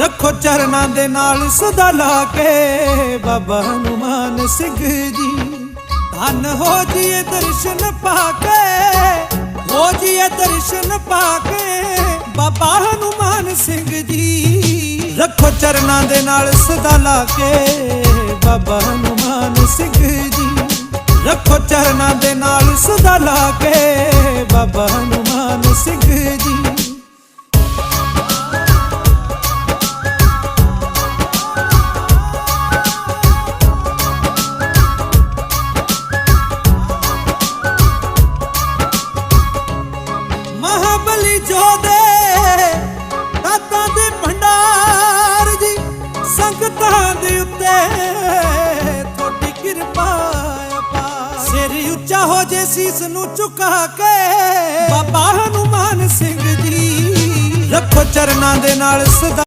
ਰੱਖੋ ਚਰਨਾਂ ਦੇ ਨਾਲ ਸਦਾ ਲਾ ਕੇ ਬਾਬਾ ਹਨੂਮਾਨ ਸਿੰਘ ਜੀ। ਧੰਨ ਹੋ ਜੀਏ ਦਰਸ਼ਨ ਪਾ ਕੇ, ਹੋ ਜੀਏ ਦਰਸ਼ਨ ਪਾ ਕੇ ਬਾਬਾ ਹਨੂਮਾਨ ਸਿੰਘ ਜੀ। ਰੱਖੋ ਚਰਨਾਂ ਦੇ ਨਾਲ ਸਦਾ ਲਾ ਕੇ ਬਾਬਾ ਹਨੂਮਾਨ ਸਿੰਘ ਜੀ। ਰੱਖੋ ਚਰਨਾਂ ਦੇ ਨਾਲ ਸਦਾ ਲਾ ਕੇ ਬਾਬਾ ਸੰਗਤਾਂ ਦੇ ਉੱਤੇ ਤੁਹਾਡੀ ਕਿਰਪਾ ਅਪਾਰ ਸਿਰ ਉੱਚਾ ਹੋ ਜੇ ਸੀਸ ਨੂੰ ਝੁਕਾ ਕੇ, ਬਾਬਾ ਹਨੂਮਾਨ ਸਿੰਘ ਜੀ, ਰੱਖੋ ਚਰਨਾਂ ਦੇ ਨਾਲ ਸਦਾ